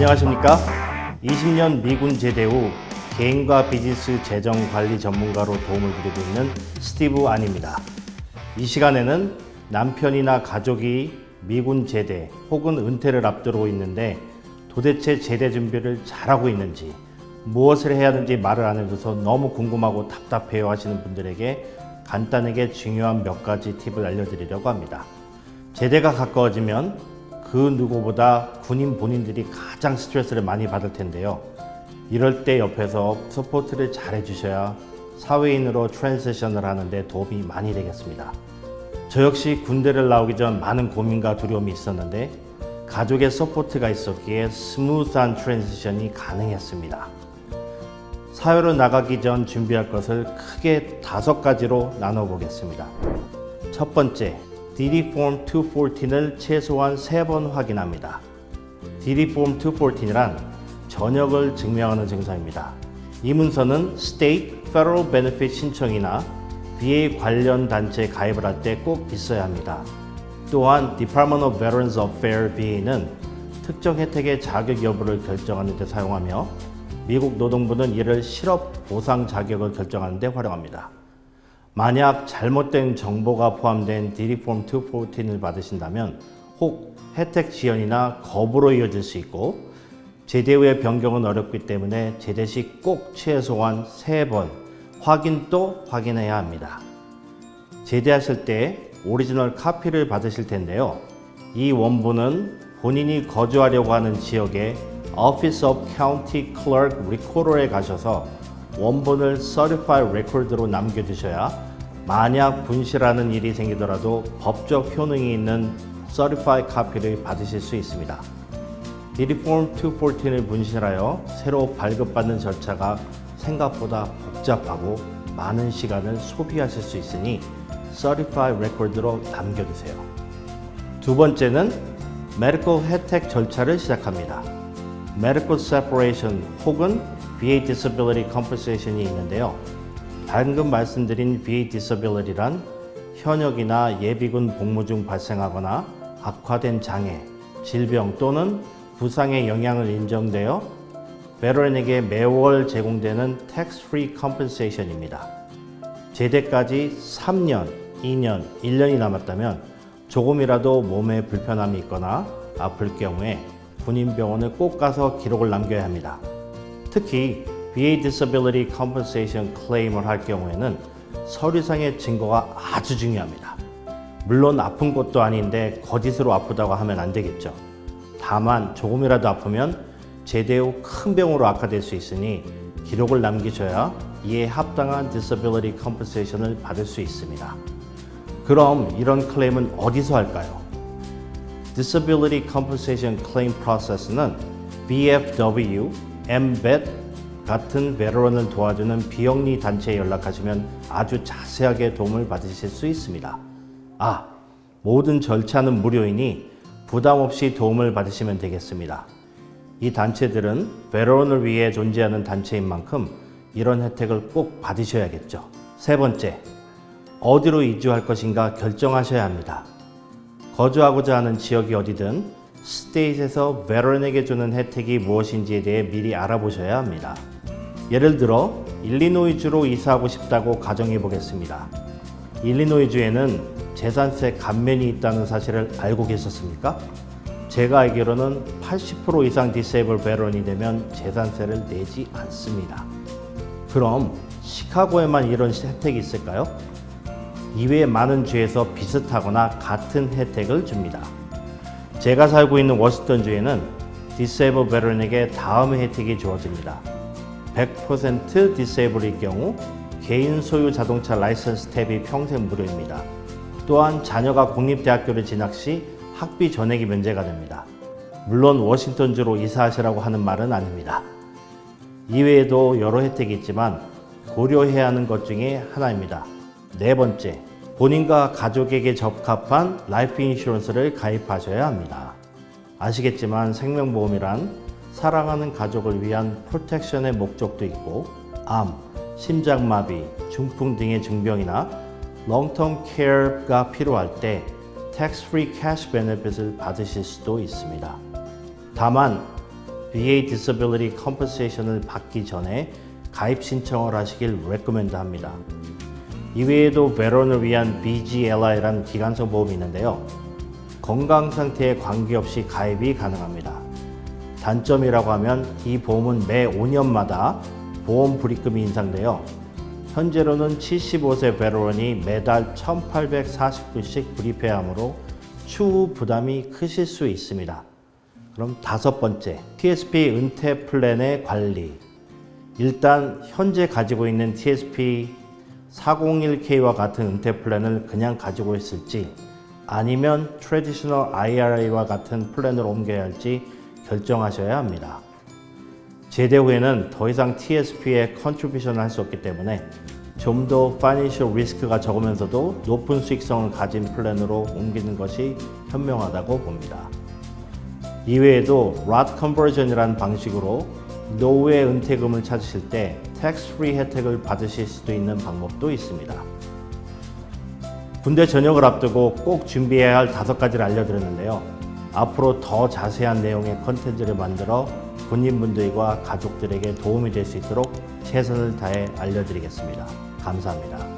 안녕하십니까? 20년 미군 제대 후 개인과 비즈니스 재정 관리 전문가로 도움을 드리고 있는 스티브 안입니다. 이 시간에는 남편이나 가족이 미군 제대 혹은 은퇴를 앞두고 있는데 도대체 제대 준비를 잘하고 있는지 무엇을 해야 하는지 말을 안 해줘서 너무 궁금하고 답답해요 하시는 분들에게 간단하게 중요한 몇 가지 팁을 알려드리려고 합니다. 제대가 가까워지면 그 누구보다 군인 본인들이 가장 스트레스를 많이 받을 텐데요. 이럴 때 옆에서 서포트를 잘 해주셔야 사회인으로 트랜지션을 하는데 도움이 많이 되겠습니다. 저 역시 군대를 나오기 전 많은 고민과 두려움이 있었는데 가족의 서포트가 있었기에 스무스한 트랜지션이 가능했습니다. 사회로 나가기 전 준비할 것을 크게 다섯 가지로 나눠 보겠습니다. 첫 번째, DD Form 214을 최소한 세번 확인합니다. DD Form 214이란 전역을 증명하는 증서입니다. 이 문서는 State Federal Benefit 신청이나 VA 관련 단체에 가입을 할 때 꼭 있어야 합니다. 또한 Department of Veterans Affairs VA는 특정 혜택의 자격 여부를 결정하는 데 사용하며 미국 노동부는 이를 실업 보상 자격을 결정하는 데 활용합니다. 만약 잘못된 정보가 포함된 DD-Form 214을 받으신다면 혹 혜택 지연이나 거부로 이어질 수 있고 제대 후의 변경은 어렵기 때문에 제대 시 꼭 최소한 3번 확인 또 확인해야 합니다. 제대하실 때 오리지널 카피를 받으실 텐데요. 이 원본은 본인이 거주하려고 하는 지역의 Office of County Clerk Recorder에 가셔서 원본을 Certified Record로 남겨두셔야 만약 분실하는 일이 생기더라도 법적 효능이 있는 Certified 카피를 받으실 수 있습니다. 디리폼 214을 분실하여 새로 발급받는 절차가 생각보다 복잡하고 많은 시간을 소비하실 수 있으니 Certified Record로 남겨두세요. 두 번째는 Medical 혜택 절차를 시작합니다. Medical Separation 혹은 VA Disability Compensation이 있는데요. 방금 말씀드린 VA Disability란 현역이나 예비군 복무 중 발생하거나 악화된 장애, 질병 또는 부상의 영향을 인정되어 베러인에게 매월 제공되는 tax-free compensation입니다. 제대까지 3년, 2년, 1년이 남았다면 조금이라도 몸에 불편함이 있거나 아플 경우에 군인병원을 꼭 가서 기록을 남겨야 합니다. 특히 VA Disability Compensation Claim을 할 경우에는 서류상의 증거가 아주 중요합니다. 물론 아픈 것도 아닌데 거짓으로 아프다고 하면 안 되겠죠. 다만 조금이라도 아프면 제대 후 큰 병으로 악화될 수 있으니 기록을 남기셔야 이에 합당한 Disability Compensation을 받을 수 있습니다. 그럼 이런 클레임은 어디서 할까요? Disability Compensation Claim Process는 BFW, MBET 같은 베테랑을 도와주는 비영리 단체에 연락하시면 아주 자세하게 도움을 받으실 수 있습니다. 아, 모든 절차는 무료이니 부담 없이 도움을 받으시면 되겠습니다. 이 단체들은 베테랑을 위해 존재하는 단체인 만큼 이런 혜택을 꼭 받으셔야겠죠. 세 번째, 어디로 이주할 것인가 결정하셔야 합니다. 거주하고자 하는 지역이 어디든 스테이트에서 베테랑에게 주는 혜택이 무엇인지에 대해 미리 알아보셔야 합니다. 예를 들어 일리노이주로 이사하고 싶다고 가정해 보겠습니다. 일리노이주에는 재산세 감면이 있다는 사실을 알고 계셨습니까? 제가 알기로는 80% 이상 디세이블 베런이 되면 재산세를 내지 않습니다. 그럼 시카고에만 이런 혜택이 있을까요? 이외의 많은 주에서 비슷하거나 같은 혜택을 줍니다. 제가 살고 있는 워싱턴주에는 디세이블 베런에게 다음의 혜택이 주어집니다. 100% 디세이블일 경우 개인 소유 자동차 라이선스 탭이 평생 무료입니다. 또한 자녀가 공립대학교를 진학 시 학비 전액이 면제가 됩니다. 물론 워싱턴주로 이사하시라고 하는 말은 아닙니다. 이외에도 여러 혜택이 있지만 고려해야 하는 것 중에 하나입니다. 네 번째, 본인과 가족에게 적합한 라이프 인슈런스를 가입하셔야 합니다. 아시겠지만 생명보험이란 사랑하는 가족을 위한 프로텍션의 목적도 있고 암, 심장마비, 중풍 등의 중병이나 롱텀 케어가 필요할 때 tax-free cash benefit을 받으실 수도 있습니다. 다만 VA Disability Compensation을 받기 전에 가입 신청을 하시길 레코멘드 합니다. 이외에도 베런을 위한 BGLI라는 기간성 보험이 있는데요. 건강 상태에 관계없이 가입이 가능합니다. 단점이라고 하면 이 보험은 매 5년마다 보험 불입금이 인상되어 현재로는 75세 베테런이 매달 1,840불씩 불입해야 하므로 추후 부담이 크실 수 있습니다. 그럼 다섯 번째, TSP 은퇴 플랜의 관리. 일단 현재 가지고 있는 TSP 401k와 같은 은퇴 플랜을 그냥 가지고 있을지 아니면 트레디셔널 IRA와 같은 플랜으로 옮겨야 할지 결정하셔야 합니다. 제대 후에는 더 이상 TSP에 컨트리뷰션을 할 수 없기 때문에 좀 더 파이낸셜 리스크가 적으면서도 높은 수익성을 가진 플랜으로 옮기는 것이 현명하다고 봅니다. 이외에도 ROT 컨버전이라는 방식으로 노후의 은퇴금을 찾으실 때 텍스 프리 혜택을 받으실 수도 있는 방법도 있습니다. 군대 전역을 앞두고 꼭 준비해야 할 다섯 가지를 알려드렸는데요. 앞으로 더 자세한 내용의 컨텐츠를 만들어 군인분들과 가족들에게 도움이 될 수 있도록 최선을 다해 알려드리겠습니다. 감사합니다.